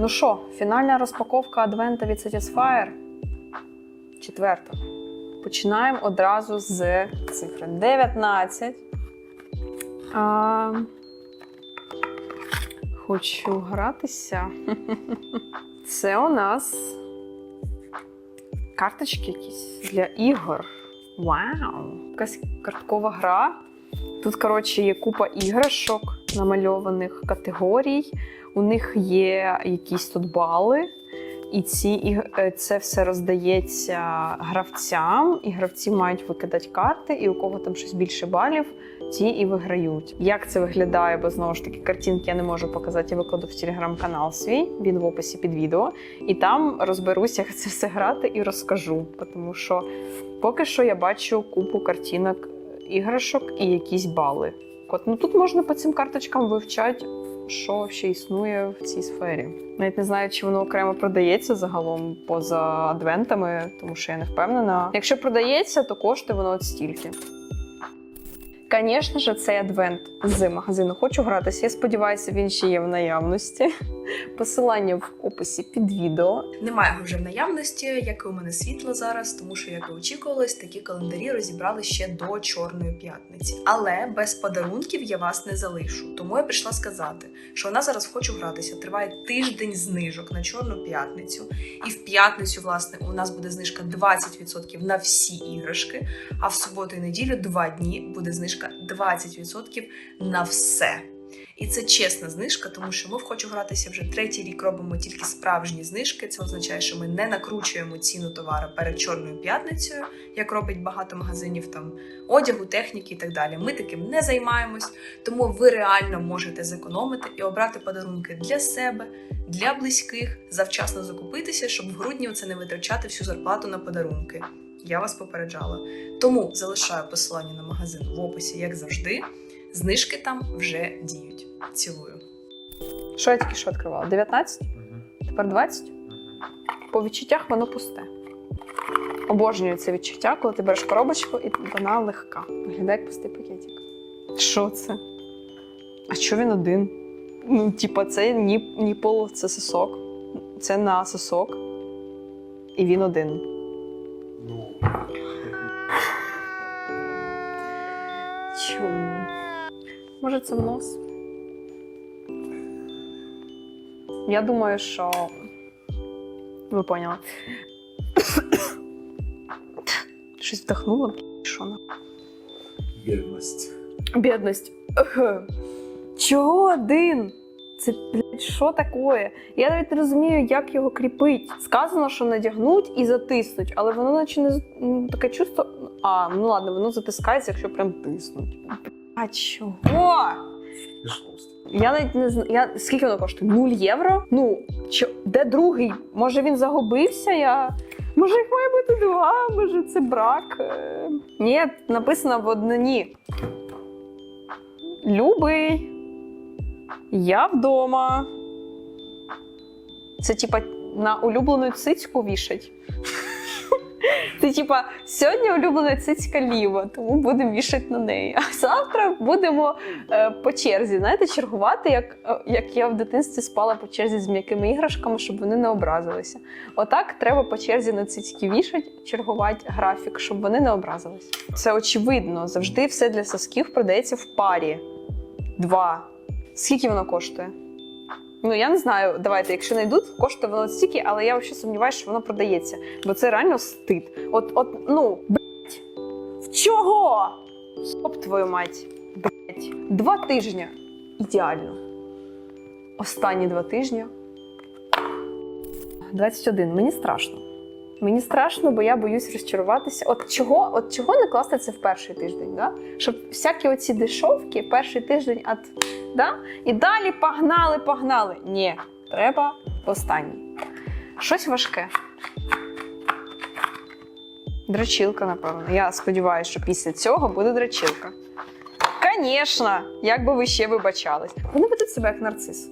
Ну що, фінальна розпаковка адвента від Satisfyer. Четверта. Починаємо одразу з цифри 19. А, хочу гратися. Це у нас карточки якісь для ігор. Вау! Якась карткова гра. Тут, коротше, є купа іграшок намальованих категорій. У них є якісь тут бали. І ці, іг- е, це все роздається гравцям, і гравці мають викидати карти, і у кого там щось більше балів, ті і виграють. Як це виглядає, бо знову ж таки картинки я не можу показати, я викладу в телеграм-канал свій, він в описі під відео. І там розберуся, як це все грати, і розкажу. Тому що поки що я бачу купу картинок іграшок і якісь бали. От, ну тут можна по цим карточкам вивчати, що ще існує в цій сфері. Навіть не знаю, чи воно окремо продається загалом поза адвентами, тому що я не впевнена. Якщо продається, то коштує воно от стільки. Звісно ж, цей адвент з магазину хочу гратися. Я сподіваюся, він ще є в наявності. Посилання в описі під відео. Немає вже в наявності, як і у мене світло зараз, тому що, як і очікувалось, такі календарі розібрали ще до Чорної п'ятниці. Але без подарунків я вас не залишу. Тому я прийшла сказати, що вона зараз хочу гратися. Триває тиждень знижок на Чорну п'ятницю. І в п'ятницю, власне, у нас буде знижка 20% на всі іграшки. А в суботу і неділю два дні буде знижка 20% на все. І це чесна знижка, тому що ми в хочу гратися вже третій рік робимо тільки справжні знижки. Це означає, що ми не накручуємо ціну товару перед чорною п'ятницею, як робить багато магазинів там одягу, техніки і так далі. Ми таким не займаємось, тому ви реально можете зекономити і обрати подарунки для себе, для близьких, завчасно закупитися, щоб в грудні це не витрачати всю зарплату на подарунки. Я вас попереджала. Тому залишаю посилання на магазин в описі, як завжди. Знижки там вже діють. Цілую. Що я тільки що відкривала? 19? Тепер 20? По відчуттях воно пусте. Обожнюю це відчуття, коли ти береш коробочку і вона легка. Виглядає як пустий пакетик. Що це? А що він один? Ну, типа, це ні, ні пол, це сосок. Це на сосок. І він один. Ну, Чому? Може, це в нос? Я думаю, що. Ви поняли. Щось вдохнула? Що на? єдність. Бідність. Чого один? Це, блядь, що таке? Я навіть не розумію, як його кріпить. Сказано, що надягнуть і затиснуть, але воно наче не м, таке чувство. А, ну ладно, воно затискається, якщо прям тиснуть. А чого? Я навіть не знаю. Я... Скільки воно коштує? 0 євро? Ну, що... де другий? Може він загубився? Я... Може їх має бути два, може це брак. Е, Ні, написано в однині. Любий. Я вдома. Це типа на улюблену цицьку вішать. Це типа сьогодні улюблена цицька ліва, тому будемо вішати на неї. А завтра будемо е, по черзі, знаєте, чергувати, як, е, як я в дитинстві спала по черзі з м'якими іграшками, щоб вони не образилися. Отак треба по черзі на цицьки вішати, чергувати графік, щоб вони не образилися. Це очевидно. Завжди все для сосків продається в парі. Два. Скільки воно коштує? Ну, я не знаю, давайте, якщо знайдуть, коштує воно стільки, але я взагалі сумніваюся, що воно продається. Бо це реально стид. От, от, ну, блять, в чого? Стоп, твою мать. Блять. Два тижні. Ідеально. Останні два тижні. 21. Мені страшно. Мені страшно, бо я боюсь розчаруватися. От чого, от чого не класти це в перший тиждень? Да? Щоб всякі оці дешовки перший тиждень от, да? і далі погнали, погнали. Ні, треба останній. Щось важке. Драчілка, напевно. Я сподіваюся, що після цього буде драчілка. Звісно, як би ви ще вибачались. Вони ведуть себе як нарцис.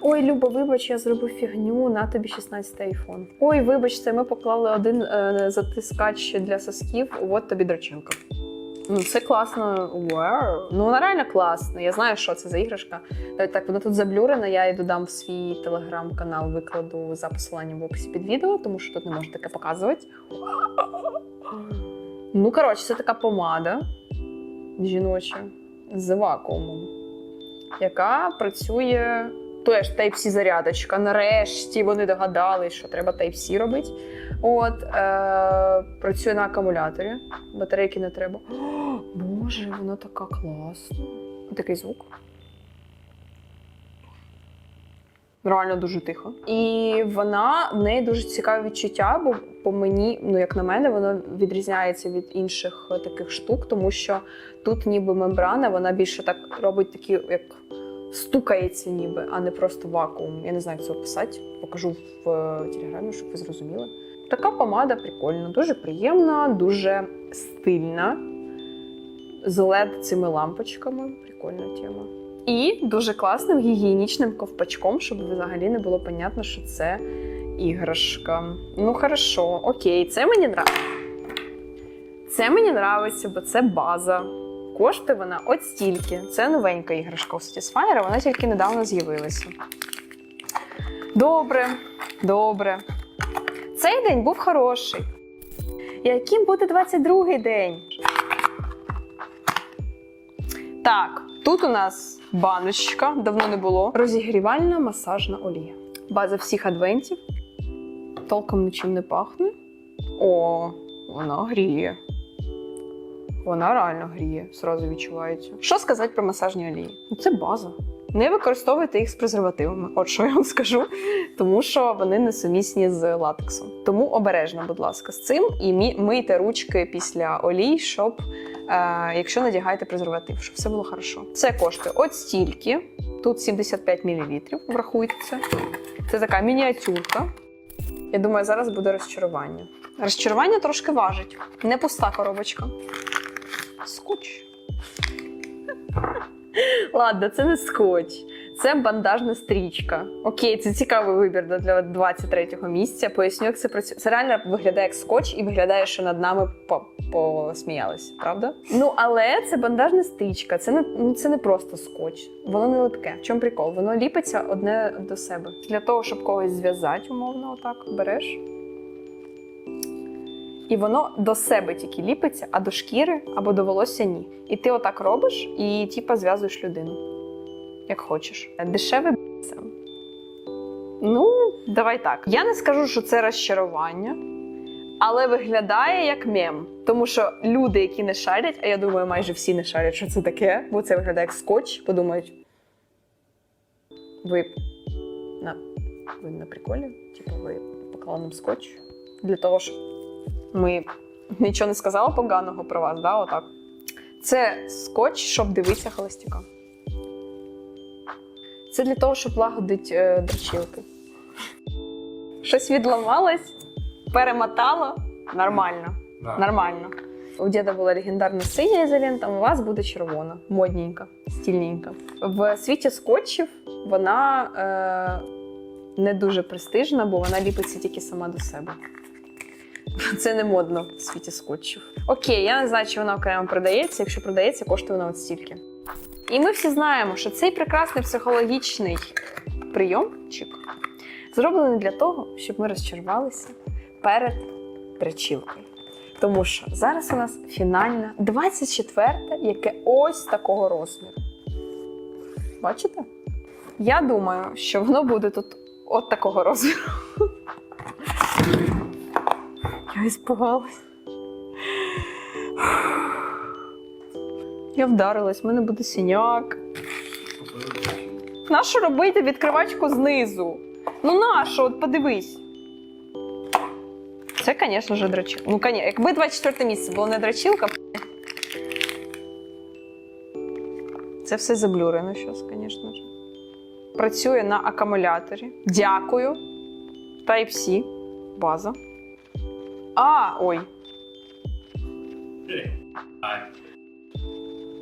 Ой, Люба, вибач, я зробив фігню, на тобі 16 айфон. Ой, вибач, це ми поклали один е, затискач для сосків, от тобі драчілка. Ну, це класно. Вау. Ну, вона реально класна. Я знаю, що це за іграшка. Так, вона тут заблюрена, я її додам в свій телеграм-канал, викладу за посиланням в описі під відео, тому що тут не можу таке показувати. Ну, коротше, це така помада жіноча з вакуумом, яка працює. Теж Type-C зарядочка. Нарешті вони догадались, що треба Type-C робити. От, е, працює на акумуляторі. Батарейки не треба. О, Боже, вона така класна. Такий звук. Реально дуже тихо. І вона в неї дуже цікаве відчуття, бо по мені, ну як на мене, воно відрізняється від інших таких штук, тому що тут ніби мембрана, вона більше так робить такі, як стукається, ніби, а не просто вакуум. Я не знаю, як це описати. Покажу в телеграмі, щоб ви зрозуміли. Така помада прикольна, дуже приємна, дуже стильна. З LED цими лампочками. Прикольна тема. І дуже класним гігієнічним ковпачком, щоб взагалі не було понятно, що це іграшка. Ну, хорошо, окей, це мені нравиться. Це мені нравиться, бо це база. Коштує вона от стільки. Це новенька іграшка у Satisfyer, вона тільки недавно з'явилася. Добре, добре. Цей день був хороший. Яким буде 22-й день? Так, тут у нас баночка, давно не було. Розігрівальна масажна олія. База всіх адвентів. Толком нічим не пахне. О, вона гріє. Вона реально гріє, зразу відчувається. Що сказати про масажні олії? Ну, це база. Не використовуйте їх з презервативами, от що я вам скажу, тому що вони несумісні з латексом. Тому обережно, будь ласка, з цим і мийте ручки після олій, щоб е, якщо надягаєте презерватив, щоб все було хорошо. Це коштує от стільки. Тут 75 мл, врахуйте це. Це така мініатюрка. Я думаю, зараз буде розчарування. Розчарування трошки важить. Не пуста коробочка. Скотч. Ладно, це не скотч. Це бандажна стрічка. Окей, це цікавий вибір для 23-го місця. Поясню, як це працює. Це реально виглядає як скотч і виглядає, що над нами посміялися, правда? Ну, але це бандажна стрічка. Це не, ну, це не просто скотч. Воно не липке. В чому прикол? Воно ліпиться одне до себе. Для того, щоб когось зв'язати, умовно, отак береш. І воно до себе тільки ліпиться, а до шкіри або до волосся ні. І ти отак робиш і типа зв'язуєш людину. Як хочеш. Дешеве б***це. Ну, давай так. Я не скажу, що це розчарування, але виглядає як мем. Тому що люди, які не шарять, а я думаю, майже всі не шарять, що це таке, бо це виглядає як скотч, подумають. Ви на, ви на приколі? Типу, ви поклали нам скотч для того, щоб ми нічого не сказали поганого про вас, да, отак. Це скотч, щоб дивитися холостяка. Це для того, щоб лагодити е, дрочилки. Щось відламалось, перемотало. Нормально. Да. Нормально. У діда була легендарна синя ізолента, у вас буде червона, модненька, стільненька. В світі скотчів вона е, не дуже престижна, бо вона ліпиться тільки сама до себе. Це не модно в світі скотчів. Окей, я не знаю, чи вона окремо продається. Якщо продається, коштує вона от стільки. І ми всі знаємо, що цей прекрасний психологічний прийомчик зроблений для того, щоб ми розчарувалися перед драчілкою. Тому що зараз у нас фінальна 24-та, яке ось такого розміру. Бачите? Я думаю, що воно буде тут от такого розміру. Іспугалась. Я вдарилась, в мене буде синяк. Нащо робити відкривачку знизу? Ну нащо? От подивись. Це, звісно ж, драчилка. Ну, конечно. Якби 24 місце було не драчилка. Це все заблюрено зараз, звісно ж. Працює на акумуляторі. Дякую. Type-C. База. А, ой.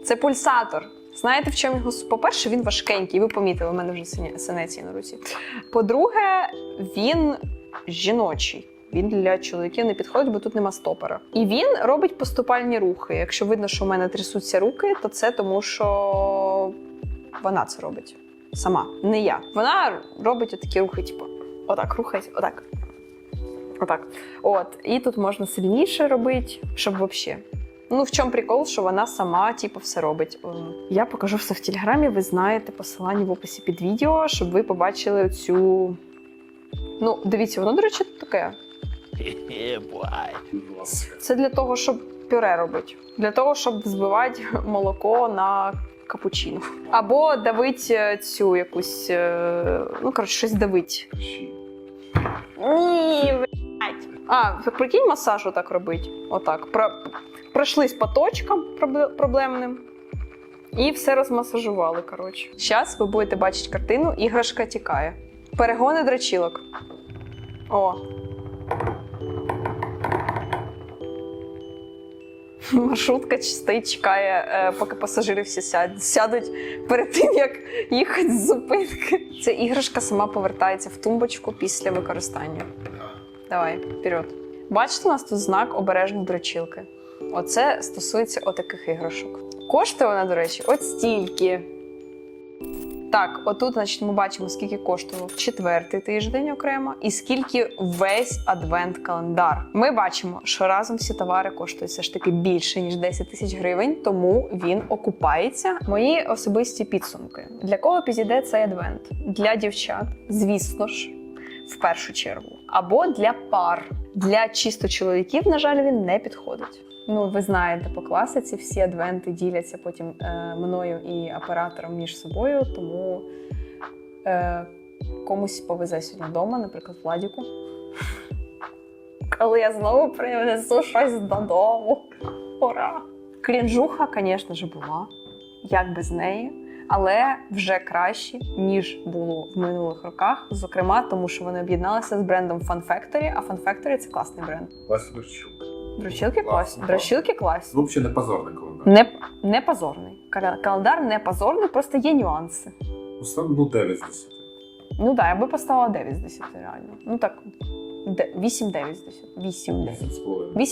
Це пульсатор. Знаєте, в чому його? По-перше, він важкенький, ви помітили, у мене вже синець на руці. По-друге, він жіночий. Він для чоловіків не підходить, бо тут нема стопора. І він робить поступальні рухи. Якщо видно, що в мене трясуться руки, то це тому, що вона це робить сама, не я. Вона робить отакі рухи, типу, отак рухається, отак. Отак. От. І тут можна сильніше робити, щоб взагалі. Ну, в чому прикол, що вона сама, типу, все робить. Я покажу все в телеграмі. Ви знаєте посилання в описі під відео, щоб ви побачили цю. Ну, дивіться, воно, до речі, таке. Це для того, щоб пюре робити. Для того, щоб збивати молоко на капучино. Або давить е, цю якусь. е, Ну, коротше, щось давить. Ні, блядь. А, прикинь, масаж отак робить. Отак. Про... Пройшлись по точкам проблемним. І все розмасажували, коротше. Зараз ви будете бачити картину, іграшка тікає. Перегони драчілок. О. Маршрутка стоїть, чекає, е, поки пасажири всі сядуть, сядуть перед тим, як їхати з зупинки. Ця іграшка сама повертається в тумбочку після використання. Давай, вперед. Бачите, у нас тут знак обережно дрочілки. Оце стосується отаких іграшок. Коштує вона, до речі, от стільки. Так, отут, значить, ми бачимо, скільки коштував четвертий тиждень окремо, і скільки весь адвент-календар. Ми бачимо, що разом всі товари коштують все ж таки більше ніж 10 тисяч гривень, тому він окупається. Мої особисті підсумки. Для кого підійде цей адвент? Для дівчат, звісно ж, в першу чергу, або для пар. Для чисто чоловіків, на жаль, він не підходить. Ну, ви знаєте, по класиці всі адвенти діляться потім е, мною і оператором між собою, тому е, комусь повезе сьогодні вдома, наприклад, Владіку. Коли я знову принесу щось додому. Ура! Клінжуха, звісно ж, була, як без неї, але вже краще, ніж було в минулих роках. Зокрема, тому що вони об'єдналися з брендом Fun Factory, а Fun Factory це класний бренд. Вася Дурчук. Дрочилки класні. Дрочилки класні. Ну, взагалі не позорний календар. Не, не позорний. Каля- Календар не позорний, просто є нюанси. Ну, стан, ну, 9 з 10. Ну так, я би поставила 9 з 10 реально. Ну так, 8-9 з 10. 8 8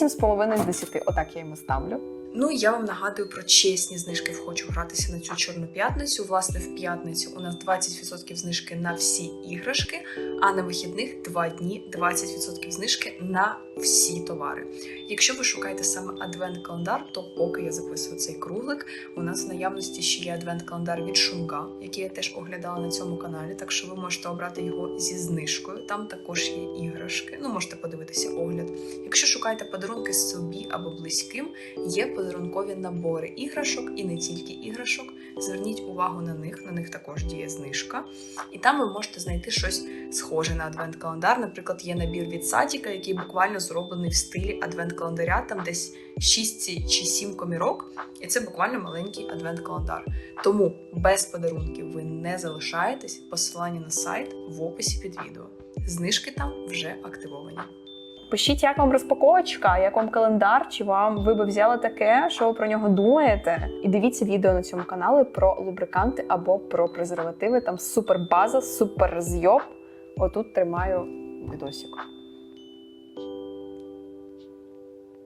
з половиною. 8,5 з 10. Отак я йому ставлю. Ну я вам нагадую про чесні знижки в хочу гратися на цю чорну п'ятницю. Власне, в п'ятницю у нас 20% знижки на всі іграшки, а на вихідних 2 дні 20% знижки на всі товари. Якщо ви шукаєте саме адвент-календар, то поки я записую цей круглик, у нас в наявності ще є адвент-календар від Шунга, який я теж оглядала на цьому каналі. Так що ви можете обрати його зі знижкою. Там також є іграшки. Ну можете подивитися огляд. Якщо шукаєте подарунки собі або близьким, є подарункові набори іграшок і не тільки іграшок. Зверніть увагу на них, на них також діє знижка. І там ви можете знайти щось схоже на адвент-календар. Наприклад, є набір від Сатіка, який буквально зроблений в стилі адвент-календаря, там десь 6 чи 7 комірок, і це буквально маленький адвент-календар. Тому без подарунків ви не залишаєтесь. Посилання на сайт в описі під відео. Знижки там вже активовані. Пишіть, як вам розпаковочка, як вам календар, чи вам ви би взяли таке, що ви про нього думаєте. І дивіться відео на цьому каналі про лубриканти або про презервативи. Там супер база, супер зйоб. Отут тримаю відосик.